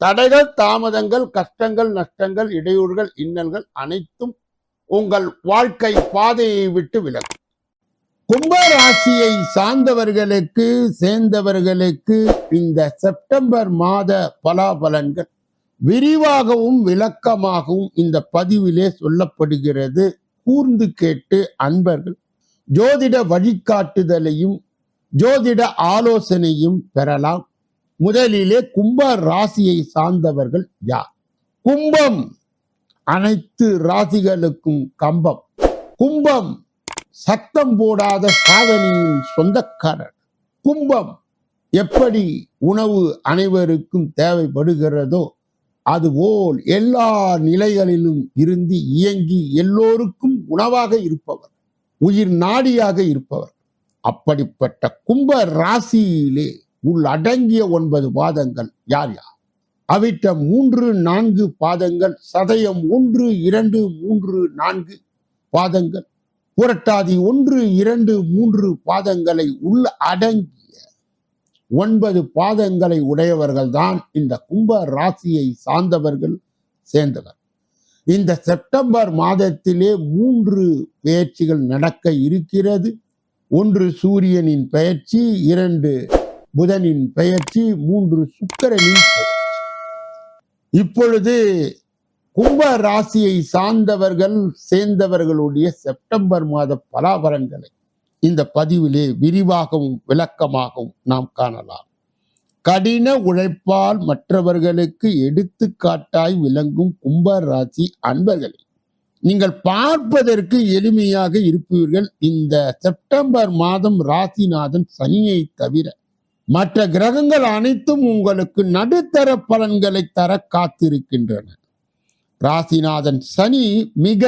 தடைகள் தாமதங்கள் கஷ்டங்கள் நஷ்டங்கள் இடையூறுகள் இன்னல்கள் அனைத்தும் உங்கள் வாழ்க்கை பாதையை விட்டு விலகும். கும்ப ராசியை சார்ந்தவர்களுக்கு சேர்ந்தவர்களுக்கு இந்த செப்டம்பர் மாத பலாபலன்கள் விரிவாகவும் விளக்கமாகவும் இந்த பதிவிலே சொல்லப்படுகிறது. கூர்ந்து கேட்டு அன்பர்கள் ஜோதிட வழிகாட்டுதலையும் ஜோதிட ஆலோசனையும் பெறலாம். முதலிலே கும்ப ராசியை சார்ந்தவர்கள் யார்? கும்பம் அனைத்து ராசிகளுக்கும் கம்பம். கும்பம் சத்தம் போடாத சாதனையின் சொந்தக்காரர். கும்பம் எப்படி உணவு அனைவருக்கும் தேவைப்படுகிறதோ அதுபோல் எல்லா நிலைகளிலும் இருந்து இயங்கி எல்லோருக்கும் உணவாக இருப்பவர் உயிர் நாடியாக இருப்பவர். அப்படிப்பட்ட கும்ப ராசியிலே உள்ளடங்கிய ஒன்பது பாதங்கள். யார் யார்? அவிட்ட மூன்று நான்கு பாதங்கள். சதயம் ஒன்று இரண்டு மூன்று நான்கு பாதங்கள். புரட்டாதி ஒன்று இரண்டு மூன்று பாதங்களை உள் அடங்கிய ஒன்பது பாதங்களை உடையவர்கள் தான் இந்த கும்ப ராசியை சார்ந்தவர்கள் சேர்ந்தவர். இந்த செப்டம்பர் மாதத்திலே மூன்று பயிற்சிகள் நடக்க இருக்கிறது. ஒன்று சூரியனின் பயிற்சி இரண்டு புதனின் பெயர்ச்சி மூன்று சுக்கரனின் இப்பொழுது கும்ப ராசியை சார்ந்தவர்கள் சேர்ந்தவர்களுடைய செப்டம்பர் மாத பலாபரங்களை இந்த பதிவிலே விரிவாகவும் விளக்கமாகவும் நாம் காணலாம். கடின உழைப்பால் மற்றவர்களுக்கு எடுத்துக்காட்டாய் விளங்கும் கும்ப ராசி அன்பர்களே நீங்கள் பார்ப்பதற்கு எளிமையாக இருப்பீர்கள். இந்த செப்டம்பர் மாதம் ராசிநாதன் சனியை தவிர மற்ற கிரகங்கள் அனைத்தும் உங்களுக்கு நடுத்தர பலன்களை தர காத்திருக்கின்றன. ராசிநாதன் சனி மிக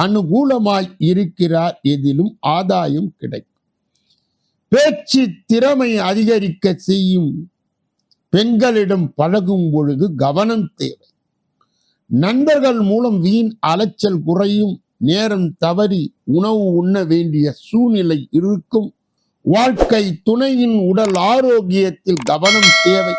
அனுகூலமாய் இருக்கிறார். எதிலும் ஆதாயம் கிடைக்கும். பேச்சு திறமை அதிகரிக்க செய்யும் பெண்களிடம் பழகும் பொழுது கவனம் தேவை. நண்பர்கள் மூலம் வீண் அலைச்சல் குறையும். நேரம் தவறி உணவு உண்ண வேண்டிய சூழ்நிலை இருக்கும். வாழ்க்கை துணையின் உடல் ஆரோக்கியத்தில் கவனம் தேவை.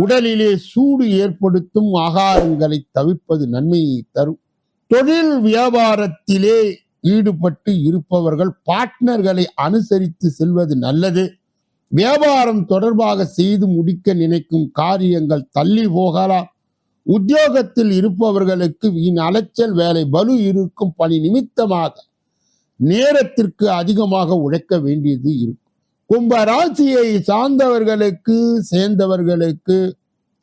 உடலிலே சூடு ஏற்படுத்தும் ஆகாரங்களை தவிர்ப்பது நன்மையை தரும். தொழில் வியாபாரத்திலே ஈடுபட்டு இருப்பவர்கள் பார்ட்னர்களை அனுசரித்து செல்வது நல்லது. வியாபாரம் தொடர்பாக செய்து முடிக்க நினைக்கும் காரியங்கள் தள்ளி போகலாம். உத்தியோகத்தில் இருப்பவர்களுக்கு வீண் அலைச்சல் வேலை பலு இருக்கும் பணி நிமித்தமாக நேரத்திற்கு அதிகமாக உழைக்க வேண்டியது இருக்கும். கும்ப ராசியை சார்ந்தவர்களுக்கு சேர்ந்தவர்களுக்கு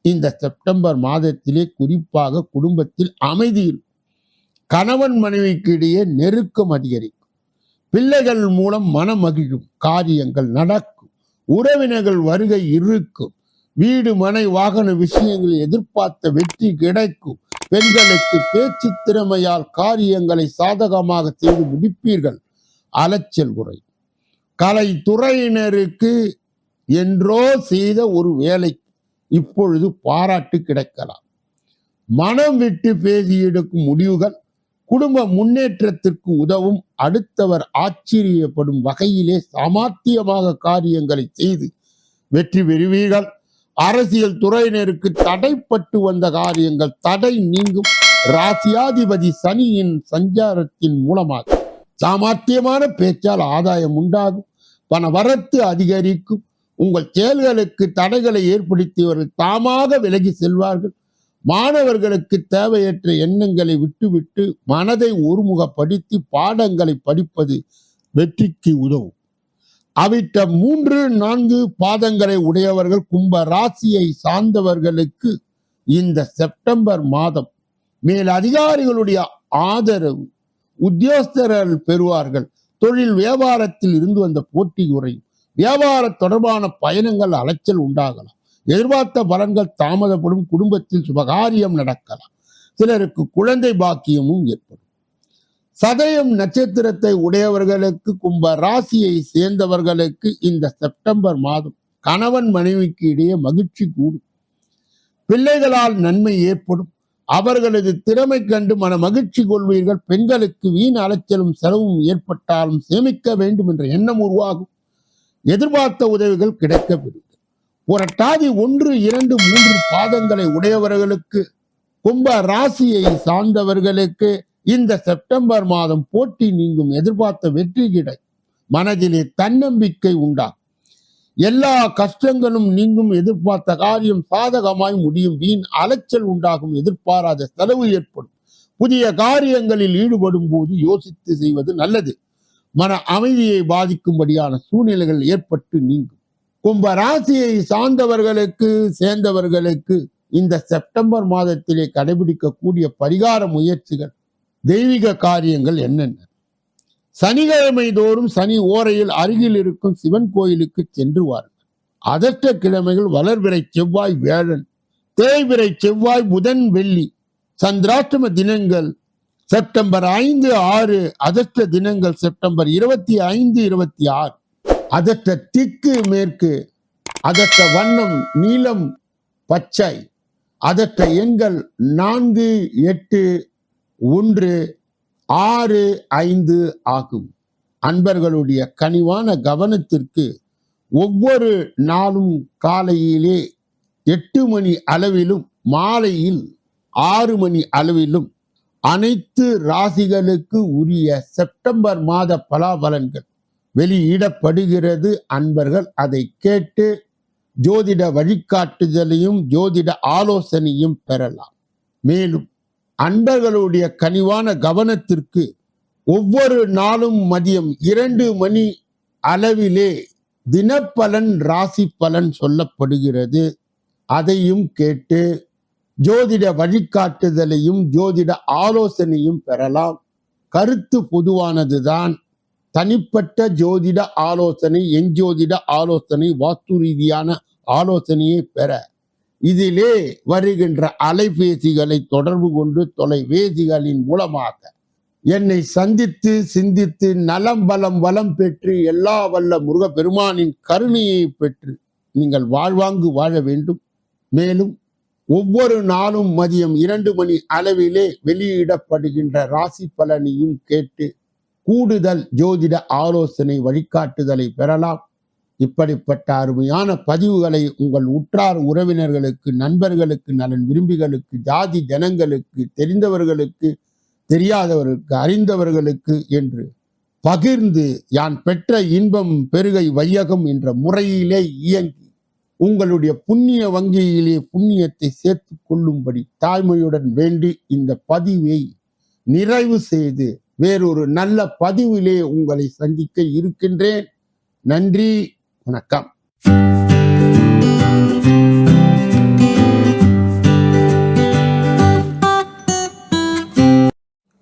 இந்த செப்டம்பர் மாதத்திலே குறிப்பாக குடும்பத்தில் அமைதி இருக்கும். கணவன் மனைவிக்கு இடையே நெருக்கம் அதிகரிக்கும். பிள்ளைகள் மூலம் மனம் மகிழும். காரியங்கள் நடக்கும். உறவினர்கள் வருகை இருக்கும். வீடு மனை வாகன விஷயங்களில் எதிர்பார்த்த வெற்றி கிடைக்கும். பெண்களுக்கு பேச்சு திறமையால் காரியங்களை சாதகமாக செய்து முடிப்பீர்கள். அலைச்சல் குறையும். கலைத்துறையினருக்கு என்றோ செய்த ஒரு வேலை இப்பொழுது பாராட்டு கிடைக்கலாம். மனம் விட்டு பேசி எடுக்கும் முடிவுகள் குடும்ப முன்னேற்றத்திற்கு உதவும். அடுத்தவர் ஆச்சரியப்படும் வகையிலே சாமர்த்தியமாக காரியங்களை செய்து வெற்றி பெறுவீர்கள். அரசியல் துறையினருக்கு தடைப்பட்டு வந்த காரியங்கள் தடை நீங்கும். ராசியாதிபதி சனியின் சஞ்சாரத்தின் மூலமாக சாமர்த்தியமான பேச்சால் ஆதாயம் உண்டாகும். பண வரத்து அதிகரிக்கும். உங்கள் செயல்களுக்கு தடைகளை ஏற்படுத்தியவர்கள் தாமாக விலகி செல்வார்கள். மாணவர்களுக்கு தேவையற்ற எண்ணங்களை விட்டுவிட்டு மனதை ஒருமுகப்படுத்தி பாடங்களை படிப்பது வெற்றிக்கு உதவும். அவிட்ட மூன்று நான்கு பாதங்களை உடையவர்கள் கும்ப ராசியை சார்ந்தவர்களுக்கு இந்த செப்டம்பர் மாதம் மேல் அதிகாரிகளுடைய ஆதரவு உத்தியோகஸ்தர்கள் பெறுவார்கள். தொழில் வியாபாரத்தில் இருந்து வந்த போட்டி குறையும் வியாபார தொடர்பான பயணங்கள் அலைச்சல் உண்டாகலாம். எதிர்பார்த்த பலன்கள் தாமதப்படும் குடும்பத்தில் சுபகாரியம் நடக்கலாம். சிலருக்கு குழந்தை பாக்கியமும் ஏற்படும். சதயம் நட்சத்திரத்தை உடையவர்களுக்கு கும்ப ராசியை சேர்ந்தவர்களுக்கு இந்த செப்டம்பர் மாதம் கணவன் மனைவிக்கு இடையே மகிழ்ச்சி கூடும். பிள்ளைகளால் நன்மை ஏற்படும். அவர்களது திறமை கண்டு மன மகிழ்ச்சி கொள்வீர்கள். பெண்களுக்கு வீண் அலைச்சலும் செலவும் ஏற்பட்டாலும் சேமிக்க வேண்டும் என்ற எண்ணம் உருவாகும். எதிர்பார்த்த உதவிகள் கிடைக்கப்பெறும் புரட்டாதி ஒன்று இரண்டு மூன்று பாதங்களை உடையவர்களுக்கு கும்ப ராசியை சார்ந்தவர்களுக்கு இந்த செப்டம்பர் மாதம் போட்டி நீங்கும் எதிர்பார்த்த வெற்றி கிடை மனதிலே தன்னம்பிக்கை உண்டாகும். எல்லா கஷ்டங்களும் நீங்கும் எதிர்பார்த்த காரியம் சாதகமாய் முடியும். வீண் அலைச்சல் உண்டாகும் எதிர்பாராத செலவு ஏற்படும். புதிய காரியங்களில் ஈடுபடும் போது யோசித்து செய்வது நல்லது. மன அமைதியை பாதிக்கும்படியான சூழ்நிலைகள் ஏற்பட்டு நீங்கும். கும்ப ராசியை சார்ந்தவர்களுக்கு சேர்ந்தவர்களுக்கு இந்த செப்டம்பர் மாதத்திலே கடைபிடிக்கக்கூடிய பரிகார முயற்சிகள் தெய்வீக காரியங்கள் என்னென்ன? சனிக்கிழமை தோறும் சனி ஓரையில் அருகில் இருக்கும் சிவன் கோயிலுக்கு சென்று வாருங்கள். அதற்ற கிழமைகள் வளர்விரை செவ்வாய் வேழன் தேய்விரை செவ்வாய் புதன் வெள்ளி சந்திராஷ்டம தினங்கள் செப்டம்பர் ஐந்து ஆறு அதற்ற தினங்கள் செப்டம்பர் இருபத்தி ஐந்து இருபத்தி ஆறு. அதற்ற திக்கு மேற்கு அதற்ற வண்ணம் நீலம் பச்சை. அதற்ற எண்கள் நான்கு எட்டு ஒன்று ஆறு ஐந்து ஆகும். அன்பர்களுடைய கனிவான கவனத்திற்கு ஒவ்வொரு நாளும் காலையிலே எட்டு மணி அளவிலும் மாலையில் ஆறு மணி அளவிலும் அனைத்து ராசிகளுக்கு உரிய செப்டம்பர் மாத பலாபலன்கள் வெளியிடப்படுகிறது. அன்பர்கள் அதை கேட்டு ஜோதிட வழிகாட்டுதலையும் ஜோதிட ஆலோசனையும் பெறலாம். மேலும் அன்பர்களுடைய கனிவான கவனத்திற்கு ஒவ்வொரு நாளும் மதியம் இரண்டு மணி அளவிலே தினப்பலன் ராசி பலன் சொல்லப்படுகிறது. அதையும் கேட்டு ஜோதிட வழிகாட்டுதலையும் ஜோதிட ஆலோசனையும் பெறலாம். கருத்து பொதுவானதுதான். தனிப்பட்ட ஜோதிட ஆலோசனை எஞ்சோதிட ஆலோசனை வாஸ்து ரீதியான ஆலோசனையை பெற இதிலே வருகின்ற அலைபேசிகளை தொடர்பு கொண்டு தொலைபேசிகளின் மூலமாக என்னை சந்தித்து சிந்தித்து நலம் பலம் வளம் பெற்று எல்லா வல்ல முருகப்பெருமானின் கருணையை பெற்று நீங்கள் வாழ்வாங்கு வாழ வேண்டும். மேலும் ஒவ்வொரு நாளும் மதியம் இரண்டு மணி அளவிலே வெளியிடப்படுகின்ற ராசி பலனையும் கேட்டு கூடுதல் ஜோதிட ஆலோசனை வழிகாட்டுதலை பெறலாம். இப்படிப்பட்ட அருமையான பதிவுகளை உங்கள் உற்றார் உறவினர்களுக்கு நண்பர்களுக்கு நலன் விரும்பிகளுக்கு ஜாதி ஜனங்களுக்கு தெரிந்தவர்களுக்கு தெரியாதவர்களுக்கு அறிந்தவர்களுக்கு என்று பகிர்ந்து யான் பெற்ற இன்பம் பெருகை வையகம் என்ற முறையிலே இயங்கி உங்களுடைய புண்ணிய வங்கியிலே புண்ணியத்தை சேர்த்து கொள்ளும்படி தாய்மையுடன் வேண்டி இந்த பதிவை நிறைவு செய்து வேறொரு நல்ல பதிவிலே உங்களை சந்திக்க இருக்கின்றேன். நன்றி. una cama.